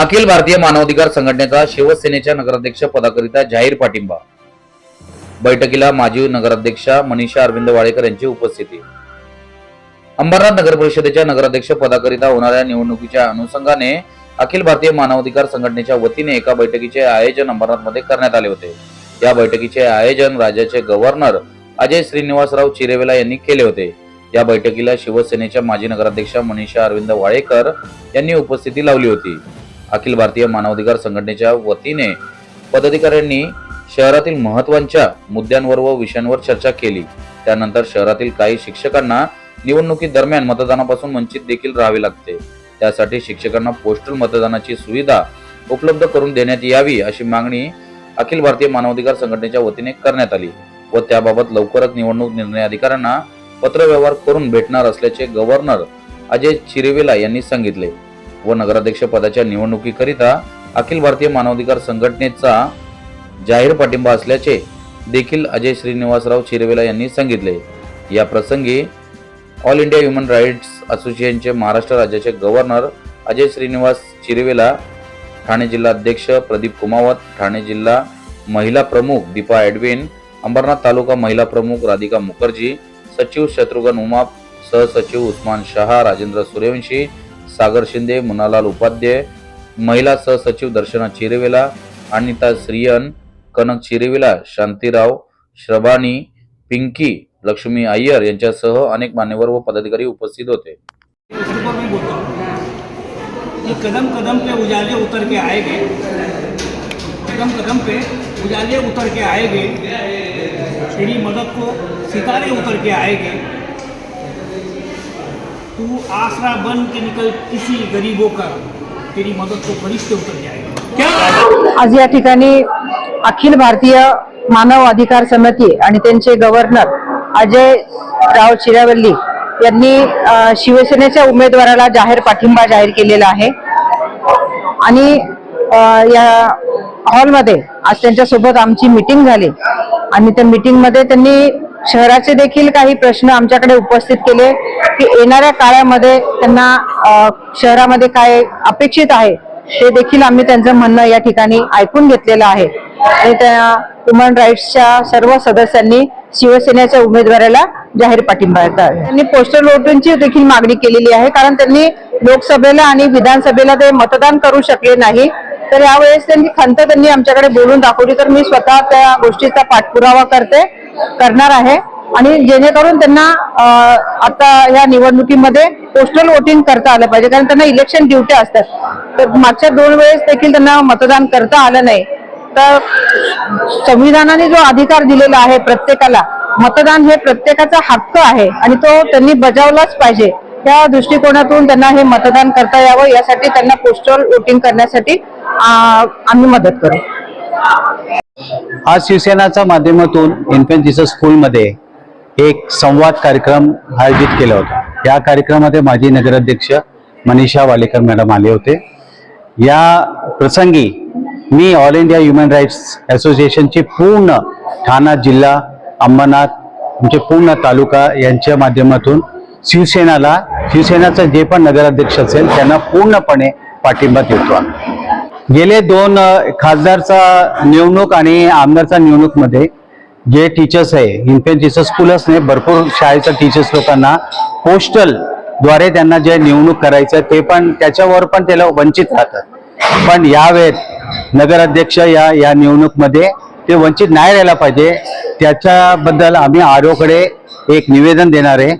अखिल भारतीय मानवाधिकार संघटनेचा शिवसेनेच्या नगराध्यक्ष पदाकरिता जाहीर पाठिंबा. बैठकीला माजी नगराध्यक्षा मनीषा अरविंद वाळेकर यांची उपस्थिती. अंबरनाथ नगर परिषदेच्या नगराध्यक्ष पदाकरिता होणाऱ्या निवडणुकीच्या अनुषंगाने अखिल भारतीय मानवाधिकार संघटनेच्या वतीने एका बैठकीचे आयोजन अंबरनाथमध्ये करण्यात आले होते. या बैठकीचे आयोजन राज्याचे गव्हर्नर अजय श्रीनिवासराव चिरेवेला यांनी केले होते. या बैठकीला शिवसेनेच्या माजी नगराध्यक्षा मनीषा अरविंद वाळेकर यांनी उपस्थिती लावली होती. अखिल भारतीय मानवाधिकार संघटनेच्या वतीने पदाधिकाऱ्यांनी शहरातील महत्त्वाच्या मुद्द्यांवर व विषयांवर चर्चा केली. त्यानंतर शहरातील काही शिक्षकांना निवडणुकी दरम्यान मतदानापासून वंचित देखील राहावे लागते. त्यासाठी शिक्षकांना पोस्टल मतदानाची सुविधा उपलब्ध करून देण्यात यावी अशी मागणी अखिल भारतीय मानवाधिकार संघटनेच्या वतीने करण्यात आली व त्याबाबत लवकरच निवडणूक निर्णय अधिकाऱ्यांना पत्रव्यवहार करून भेटणार असल्याचे गव्हर्नर अजय चिरेवेला यांनी सांगितले. व नगराध्यक्ष पदाच्या निवडणुकीकरिता अखिल भारतीय मानवाधिकार संघटनेचा जाहीर पाठिंबा असल्याचे देखील अजय श्रीनिवासराव चिरवेला यांनी सांगितले. या प्रसंगी ऑल इंडिया ह्युमन राईट्स असोसिएशनचे महाराष्ट्र राज्याचे गव्हर्नर अजय श्रीनिवास चिरवेला ठाणे जिल्हा अध्यक्ष प्रदीप कुमावत ठाणे जिल्हा महिला प्रमुख दीपा एडविन अंबरनाथ तालुका महिला प्रमुख राधिका मुखर्जी सचिव शत्रुघ्न उमाप सहसचिव उस्मान शहा राजेंद्र सूर्यवंशी सागर शिंदे मुनालाल उपाध्याय महिला सहसचिव दर्शना चिरेवेला अनिता श्रियन कनक चिरेवेला शांतीराव श्रभानी पिंकी लक्ष्मी अय्यर यांच्यासह अनेक मान्यवर व पदाधिकारी उपस्थित होते. ये कदम कदम पे उजाले उतर के आएंगे। कदम कदम पे उजाले उतर के आएंगे। तेरी मदद को सितारे उतर के आएंगे। तू आसरा बन के निकल किसी गरीबों का। तेरी मदद को फरिश्ते उतर के आज या ठिकाणी अखिल भारतीय मानव अधिकार समिती आणि त्यांचे गव्हर्नर अजय राव चिरावल्ली यांनी शिवसेनेच्या उमेदवाराला जाहीर पाठिंबा जाहीर केलेला आहे. आणि या हॉलमध्ये आज त्यांच्यासोबत आमची मिटिंग झाली. आणि त्या मिटिंगमध्ये त्यांनी शहराचे देखील काही प्रश्न आमच्याकडे उपस्थित केले की येणाऱ्या काळामध्ये त्यांना शहरामध्ये काय अपेक्षित आहे ते देखील आम्ही त्यांचं म्हणणं या ठिकाणी ऐकून घेतलेलं आहे. आणि त्या ह्युमन राईट्सच्या सर्व सदस्यांनी शिवसेनेच्या उमेदवाराला जाहीर पाठिंबा त्यांनी पोस्टल वोटिंगची देखील मागणी केलेली आहे कारण त्यांनी लोकसभेला आणि विधानसभेला ते मतदान करू शकले नाही. तर यावेळेस त्यांनी खंत त्यांनी आमच्याकडे बोलून दाखवली. तर मी स्वतः त्या गोष्टीचा पाठपुरावा करते करणार आहे. आणि जेणेकरून त्यांना आता या निवडणुकीमध्ये पोस्टल वोटिंग करता आलं पाहिजे. कारण त्यांना इलेक्शन ड्युटी असतात. तर मागच्या दोन वेळेस देखील त्यांना मतदान करता आलं नाही. तर संविधानाने जो अधिकार दिलेला आहे प्रत्येकाला मतदान हे प्रत्येकाचा हक्क आहे. आणि तो त्यांनी बजावलाच पाहिजे. त्या दृष्टिकोनातून त्यांना हे मतदान करता यावं. यासाठी त्यांना पोस्टल वोटिंग करण्यासाठी आम्ही मदत करू. आज शिवसेनाच्या माध्यमातून इन्फेंट जीसस स्कूलमध्ये एक संवाद कार्यक्रम आयोजित केला होता. या कार्यक्रमामध्ये माजी नगराध्यक्ष मनीषा वालेकर मॅडम आले होते. या प्रसंगी मी ऑल इंडिया ह्युमन राईट्स असोसिएशनची पूर्ण ठाणा जिल्हा अंबरनाथ म्हणजे पूर्ण तालुका यांच्या माध्यमातून शिवसेनाला शिवसेनाचं जे पण नगराध्यक्ष असेल त्यांना पूर्णपणे पाठिंबा देतो आम्ही. गेले दोन खासदारचा निवडणूक आणि आमदारचा निवडणूकमध्ये जे टीचर्स आहे इन्फेंट जीसस स्कूलच नाही भरपूर शाळेच्या टीचर्स लोकांना पोस्टलद्वारे त्यांना जे निवडणूक करायचं ते पण त्याच्यावर पण त्याला वंचित राहतात. पण यावेळेत नगराध्यक्ष या या निवडणूकमध्ये ते वंचित नाही राहायला पाहिजे. त्याच्याबद्दल आम्ही आरोकडे एक निवेदन देणार आहे.